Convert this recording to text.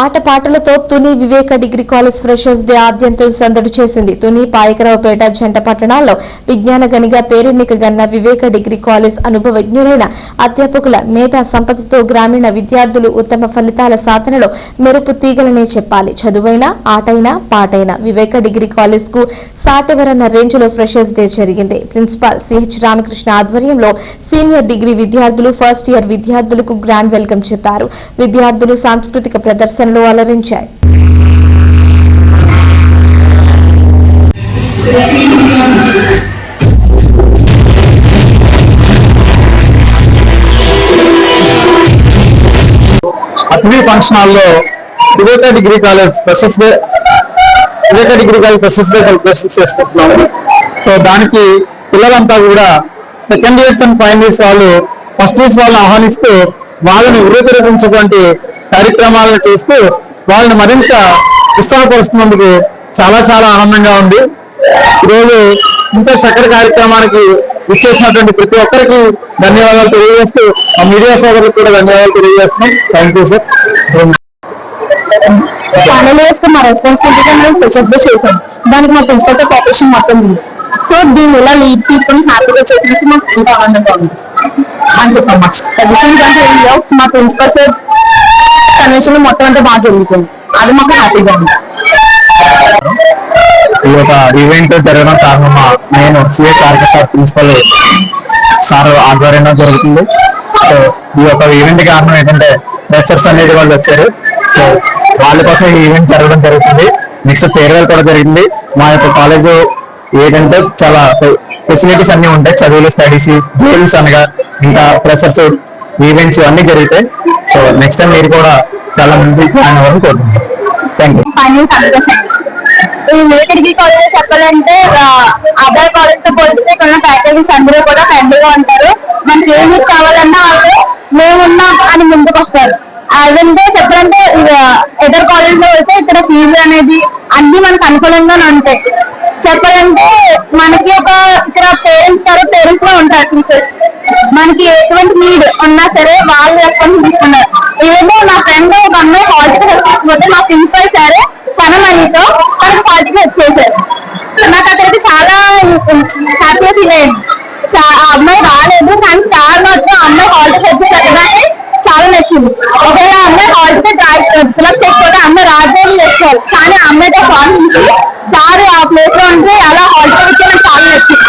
ఆటపాటలతో Tuni Viveka degree college freshers day ఆద్యంతం సందడి చేసింది. తుని పాయకరావుపేట జంట పట్టణాల్లో విజ్ఞాన గనిగా పేరెన్నికగన్న వివేక డిగ్రీ కాలేజ్ అనుభవజ్ఞులైన అధ్యాపకుల మేధా సంపదతో గ్రామీణ విద్యార్థులు ఉత్తమ ఫలితాల సాధనలో మెరుపు తీగలనే చెప్పాలి. చదువైనా ఆటైనా పాటైనా వివేక డిగ్రీ కాలేజ్కు సాటెవరన్న రేంజ్లో ఫ్రెషర్స్ డే జరిగింది. ప్రిన్సిపాల్ సిహెచ్ రామకృష్ణ ఆధ్వర్యంలో సీనియర్ డిగ్రీ విద్యార్థులు ఫస్ట్ ఇయర్ విద్యార్థులకు గ్రాండ్ వెల్కమ్ చెప్పారు. విద్యార్థులు సాంస్కృతిక ప్రదర్శన ప్రదర్శనలో అలరించాయి. ఫంక్షన్ హాల్లో Viveka degree college freshers day Viveka degree college freshers day celebration చేసుకుంటున్నాము. సో దానికి పిల్లలంతా కూడా second years and final years వాళ్ళు ఫస్ట్ ఇయర్స్ వాళ్ళని ఆహ్వానిస్తూ వాళ్ళని ఉరేకరించేటువంటి కార్యక్రమాలను చేస్తూ వాళ్ళని మరింత ఉత్సాహపరుస్తున్నందుకు చాలా చాలా ఆనందంగా ఉంది. ఈరోజు ఇంత చక్కటి కార్యక్రమానికి ఇచ్చేసినటువంటి ప్రతి ఒక్కరికి ధన్యవాదాలు తెలియజేస్తూ ఆ మీడియా సోదరులకు కూడా ధన్యవాదాలు తెలియజేస్తున్నాం. థ్యాంక్ యూ సార్ మా రెస్పాన్సిబిలిటీగా మేము ఫ్రెషర్స్ డే చేసాం దానికి మా ప్రిన్సిపల్ సార్ కోఆపరేషన్ మొత్తం ఉంది. సో దీన్ని ఎలా లీడ్ తీసుకొని హ్యాపీగా చేసినందుకు మాకు ఎంతో ఆనందంగా ఉంది. Thank you so much suggestions అంటే ఏం లేవు మా ప్రిన్సిపల్ సార్ కన్వెన్షన్ మొత్తం అంతా బాగా జరుగుతుంది. అది మాకు హ్యాపీగా ఉంది. ఈ యొక్క ఈవెంట్ జరగడం కారణం నేను CS RK sir principal sir ఆధ్వర్యంలో జరుగుతుంది. సో ఈ యొక్క ఈవెంట్ కారణం ఏంటంటే ప్రెసర్స్ అనేది వాళ్ళు వచ్చారు. సో వాళ్ళ కోసం ఈ ఈవెంట్ జరగడం జరుగుతుంది. నెక్స్ట్ ఫేర్వెల్ కూడా జరిగింది. మా యొక్క కాలేజ్ ఏంటంటే చాలా ఫెసిలిటీస్ అన్ని ఉంటాయి. చదువులు స్టడీస్ గేమ్స్ అనగా ఇంకా ప్రెసర్స్ ఈవెంట్స్ అన్ని జరుగుతాయి. సో నెక్స్ట్ టైం మీరు కూడా చాలా మంది జాయిన్ అవ్వాలని కోరుకుంటున్నాను థ్యాంక్ యూ సైన్స్ ఈ డిగ్రీ కాలేజ్ చెప్పాలంటే అదర్ కాలేజ్తో పోలిస్తే ఇక్కడ ఫ్యాకల్టీస్ అందరూ కూడా ఫ్రెండ్లీగా ఉంటారు. మనకి ఏమి కావాలన్నా వాళ్ళు మేమున్నాం అని ముందుకు వస్తారు. అదంటే చెప్పాలంటే ఎదర్ కాలేజ్లో అయితే ఇక్కడ ఫీజు అనేది అన్ని మనకు అనుకూలంగానే ఉంటాయి. చెప్పాలంటే మనకి ఒక ఇక్కడ పేరెంట్స్ గారు పేరెంట్స్లో ఉంటారు టీచర్స్ మనకి ఎటువంటి నీడ్ ఉన్నా సరే వాళ్ళు రెస్పాన్స్ తీసుకున్నారు. ఇవేమో నా ఫ్రెండ్ ఒక అమ్మాయి హాల్కి హెల్ప్ మా ప్రిన్సిపల్ సరే తన మనీతో తనకు హాల్కి హెల్ప్ నాకు అక్కడికి చాలా హ్యాపీగా ఫీల్ అయ్యింది ఆ అమ్మాయి రాలేదు కానీ సార్ మాత్రం అమ్మాయి హాల్కి హెల్ప్ చాలా నచ్చింది. ఒకవేళ అమ్మాయి హాల్కి ఫిలప్ చేయకపోతే అమ్మాయి రాకపోవడం తెచ్చారు కానీ ఆ అమ్మాయితో సాల్వ్ సార్ ఆ ప్లేస్లో ఉంటే అలా హాల్కి వచ్చి నాకు చాలా నచ్చింది.